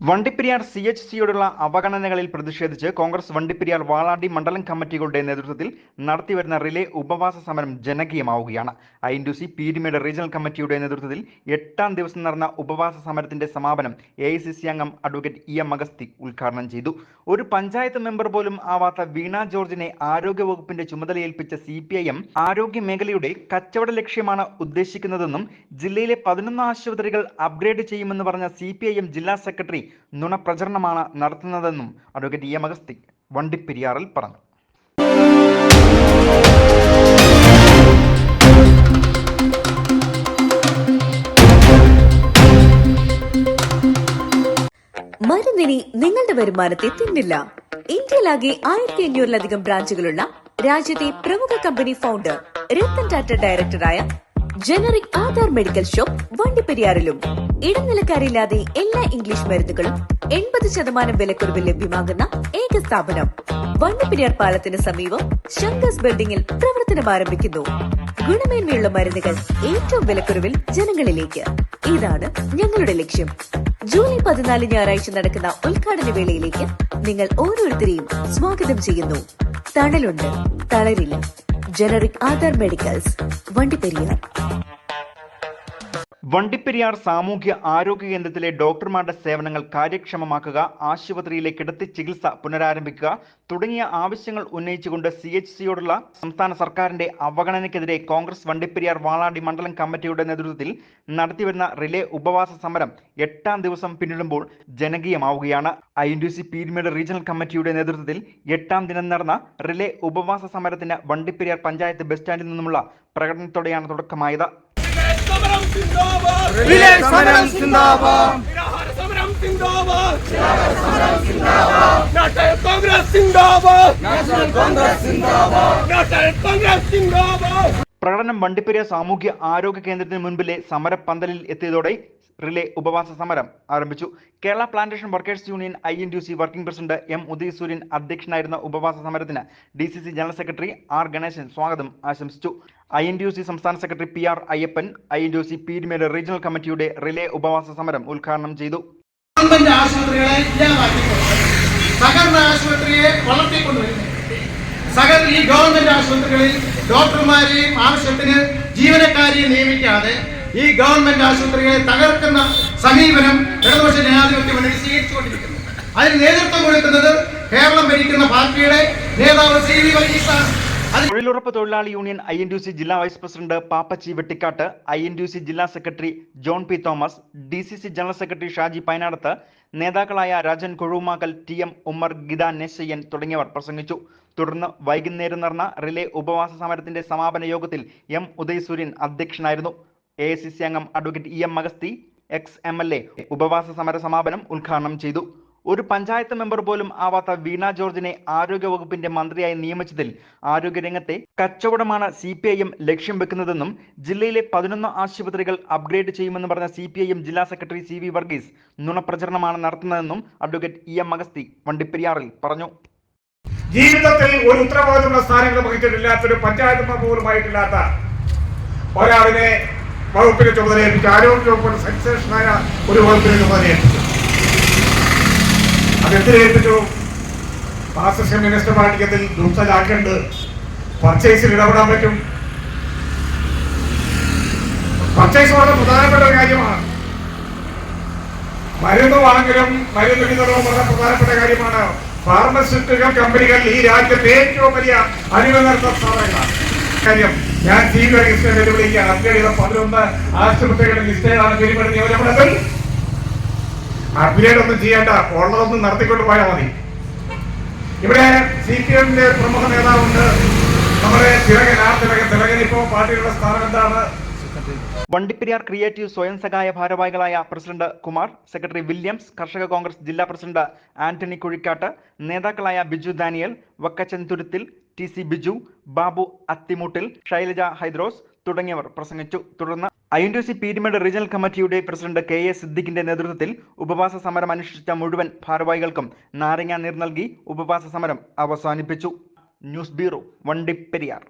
Vandiperiyar C H സിയോടുള്ള അവഗണനകളിൽ പ്രതിഷേധിച്ച് കോൺഗ്രസ് വണ്ടിപ്പെരിയാർ വാളാടി മണ്ഡലം കമ്മിറ്റികളുടെ നേതൃത്വത്തിൽ നടത്തിവരുന്ന റിലേ ഉപവാസ സമരം ജനകീയമാവുകയാണ്. I N C Peermade regional കമ്മിറ്റിയുടെ നേതൃത്വത്തിൽ എട്ടാം ദിവസം നടന്ന ഉപവാസ സമരത്തിന്റെ സമാപനം എ ഐ സി സി അംഗം അഡ്വക്കേറ്റ് ഇ എം അഗസ്തി ഉദ്ഘാടനം ചെയ്തു. ഒരു പഞ്ചായത്ത് മെമ്പർ പോലും ആവാത്ത വീണ ജോർജിനെ ആരോഗ്യവകുപ്പിന്റെ ചുമതലയേൽപ്പിച്ച സി പി ഐ എം ആരോഗ്യ മേഖലയുടെ കച്ചവട ലക്ഷ്യമാണ് ഉദ്ദേശിക്കുന്നതെന്നും ജില്ലയിലെ പതിനൊന്ന് ആശുപത്രികൾ അപ്ഗ്രേഡ് ചെയ്യുമെന്ന് പറഞ്ഞ സി പി ഐ എം ജില്ലാ സെക്രട്ടറി നുണപ്രചരണമാണ് നടത്തുന്നതെന്നും അഡ്വക്കേറ്റ് എം. അഗസ്തി വണ്ടിപ്പെരിയാറിൽ പറഞ്ഞു. മരുന്നിനി നിങ്ങളുടെ വരുമാനത്തെ തിന്നില്ല. ഇന്ത്യയിലാകെ ആയിരത്തി അഞ്ഞൂറിലധികം ബ്രാഞ്ചുകളുള്ള രാജ്യത്തെ പ്രമുഖ കമ്പനി ഫൗണ്ടർ രത്തൻ ടാറ്റ ഡയറക്ടറായ ജനറിക് ആധാർ മെഡിക്കൽ ഷോപ്പ് വണ്ടിപ്പെരിയാറിലും ഇടനിലക്കാരില്ലാതെ എല്ലാ ഇംഗ്ലീഷ് മരുന്നുകളും എൺപത് ശതമാനം വിലക്കുറവിൽ ലഭ്യമാകുന്ന ഏക സ്ഥാപനം. വണ്ടിപ്പെരിയാർ പാലത്തിന് സമീപം ശങ്കസ് ബിൽഡിംഗിൽ പ്രവർത്തനം ആരംഭിക്കുന്നു. ഗുണമേന്മയുള്ള മരുന്നുകൾ ഏറ്റവും വിലക്കുറവിൽ ജനങ്ങളിലേക്ക്. ഇതാണ് ഞങ്ങളുടെ ലക്ഷ്യം. ജൂലൈ പതിനാല് ഞായറാഴ്ച നടക്കുന്ന ഉദ്ഘാടന വേളയിലേക്ക് നിങ്ങൾ ഓരോരുത്തരെയും സ്വാഗതം ചെയ്യുന്നു. തണലുണ്ട് തളരില്ല. ജനറിക് ആധാർ മെഡിക്കൽസ് വണ്ടിപ്പെരിയാർ വണ്ടിപ്പെരിയാർ സാമൂഹ്യ ആരോഗ്യ കേന്ദ്രത്തിലെ ഡോക്ടർമാരുടെ സേവനങ്ങൾ കാര്യക്ഷമമാക്കുക ആശുപത്രിയിലെ കിടത്തി ചികിത്സ പുനരാരംഭിക്കുക തുടങ്ങിയ ആവശ്യങ്ങൾ ഉന്നയിച്ചുകൊണ്ട് സി എച്ച് സിയോടുള്ള സംസ്ഥാന സർക്കാരിന്റെ അവഗണനയ്ക്കെതിരെ കോൺഗ്രസ് വണ്ടിപ്പെരിയാർ വാളാടി മണ്ഡലം കമ്മിറ്റിയുടെ നേതൃത്വത്തിൽ നടത്തിവരുന്ന റിലേ ഉപവാസ സമരം എട്ടാം ദിവസം പിന്നിടുമ്പോൾ ജനകീയമാവുകയാണ്. I N D C Peermade regional കമ്മിറ്റിയുടെ നേതൃത്വത്തിൽ എട്ടാം ദിനം നടന്ന റിലേ ഉപവാസ സമരത്തിന് വണ്ടിപ്പെരിയാർ പഞ്ചായത്ത് ബസ് സ്റ്റാൻഡിൽ നിന്നുമുള്ള പ്രകടനത്തോടെയാണ് തുടക്കമായത്. പ്രകടനം വണ്ടിപ്പെരിയ സാമൂഹ്യ ആരോഗ്യ കേന്ദ്രത്തിന് മുൻപിലെ സമരപ്പന്തലിൽ എത്തിയതോടെ റിലേ ഉപവാസ സമരം ആരംഭിച്ചു. Kerala plantation workers union I N T C working president M Udayasuryan അധ്യക്ഷനായിരുന്ന ഉപവാസ സമരത്തിന് D C C general secretary R Ganesan സ്വാഗതം ആശംസിച്ചു. ഐ എൻ സി സംസ്ഥാന secretary P R Ayyappan I N T C regional കമ്മിറ്റിയുടെ relay ഉപവാസ സമരം ഉദ്ഘാടനം ചെയ്തു. ഗവൺമെന്റ് ഗവൺമെന്റ് ആശുപത്രികളിൽ ഡോക്ടർമാരെയും ആവശ്യത്തിന് ജീവനക്കാരെയും നിയമിക്കാതെ ഈ ഗവൺമെന്റ് ആശുപത്രികളെ തകർക്കുന്ന സമീപനം ഇടതുപക്ഷ ജനാധിപത്യ മുന്നണി സ്വീകരിച്ചുകൊണ്ടിരിക്കുന്നു. അതിന് നേതൃത്വം കൊടുക്കുന്നത് കേരളം ഭരിക്കുന്ന പാർട്ടിയുടെ നേതാവ് സി വി വർഗീസാണ്. തൊഴിലുറപ്പ് തൊഴിലാളി union I N T C ജില്ലാ vice president Pappachi Vettikkattu I N T C ജില്ലാ secretary John P Thomas D C C general secretary Shaji Painadath നേതാക്കളായ രാജൻ കൊഴുമാക്കൽ ടി എം ഉമ്മർ ഗിത നെസയ്യൻ തുടങ്ങിയവർ പ്രസംഗിച്ചു. തുടർന്ന് വൈകുന്നേരം നടന്ന റിലേ ഉപവാസ സമരത്തിന്റെ സമാപന യോഗത്തിൽ എം ഉദയസൂര്യൻ അധ്യക്ഷനായിരുന്നു. എ സി സി അംഗം advocate E M Augusthy ex M L A ഉപവാസ സമര സമാപനം ഉദ്ഘാടനം ചെയ്തു. ഒരു പഞ്ചായത്ത് മെമ്പർ പോലും ആവാത്ത വീണ ജോർജിനെ ആരോഗ്യവകുപ്പിന്റെ മന്ത്രിയായി നിയമിച്ചതിൽ ആരോഗ്യരംഗത്തെ കച്ചവടമാണ് സി പി ഐ എം ലക്ഷ്യം വെക്കുന്നതെന്നും ജില്ലയിലെ പതിനൊന്ന് ആശുപത്രികൾ അപ്ഗ്രേഡ് ചെയ്യുമെന്ന് പറഞ്ഞ സി പി ജില്ലാ സെക്രട്ടറി സി വി വർഗീസ് നുണപ്രചരണമാണ് നടത്തുന്നതെന്നും അഡ്വക്കേറ്റ് ഇ എം അഗസ്തി വണ്ടിപ്പെരിയാറിൽ പറഞ്ഞു. ജീവിതത്തിൽ ഒരു ഉത്തരവാദിത്തമുള്ള സ്ഥാനങ്ങൾ വഹിച്ചിട്ടില്ലാത്തൊരു പഞ്ചായത്ത് മെമ്പർ പോലുമായിട്ടില്ലാത്ത ഒരാളിനെ വകുപ്പിന്റെ ചുമതലയേൽപ്പിച്ചു ആരോഗ്യ വകുപ്പിന്റെ സെൻസേഷനായ ഒരു വകുപ്പിനെ ചുമതലയേൽപ്പിച്ചു അതെന്തിനേൽപ്പിച്ചു മാസ്റ്റർ മിനിസ്റ്റർ പാർട്ടിക്കത്തിൽ ദുർത്തലാക്കുണ്ട് പർച്ചേസിൽ ഇടപെടാൻ പറ്റും. പർച്ചേസ് വളരെ പ്രധാനപ്പെട്ട ഒരു കാര്യമാണ്. മരുന്ന് വാങ്ങലും മരുന്ന് വിതരണവും വളരെ പ്രധാനപ്പെട്ട കാര്യമാണ്. ഫാർമസ്യൂട്ടിക്കൽ കമ്പനികൾ ഈ രാജ്യത്തെ ഏറ്റവും വലിയ അനുവദിച്ച സ്ഥാപനങ്ങളാണ്. കാര്യം ഞാൻ വെല്ലുവിളിക്കുകയാണ് അപ്ഗ്രേഡ് ഒന്നും ചെയ്യേണ്ട. ഉള്ളതൊന്നും നടത്തിക്കൊണ്ട് പോയാൽ മതി. ഇവിടെ സി പി എമ്മിന്റെ പ്രമുഖ നേതാവുണ്ട്. നമ്മുടെ തിലകൻ ആ തിലകൻ. തിലകൻ ഇപ്പോൾ പാർട്ടിയുടെ സ്ഥാനം എന്താണ്? വണ്ടിപ്പെരിയാർ ക്രിയേറ്റീവ് സ്വയം സഹായ ഭാരവാഹികളായ പ്രസിഡന്റ് കുമാർ സെക്രട്ടറി വില്യംസ് കർഷക കോൺഗ്രസ് ജില്ലാ പ്രസിഡന്റ് ആന്റണി കുഴിക്കാട്ട് നേതാക്കളായ ബിജു ദാനിയൽ വക്കച്ചൻ തുരുത്തിൽ ടി സി ബിജു ബാബു അത്തിമൂട്ടിൽ ശൈലജ ഹൈദ്രോസ് തുടങ്ങിയവർ പ്രസംഗിച്ചു. തുടർന്ന് I N C Peermade regional കമ്മിറ്റിയുടെ പ്രസിഡന്റ് കെ എ സിദ്ദിഖിന്റെ നേതൃത്വത്തിൽ ഉപവാസ സമരം അനുഷ്ഠിച്ച മുഴുവൻ ഭാരവാഹികൾക്കും നാരങ്ങ നീർ നൽകി ഉപവാസ സമരം അവസാനിപ്പിച്ചു. News bureau Vandiperiyar.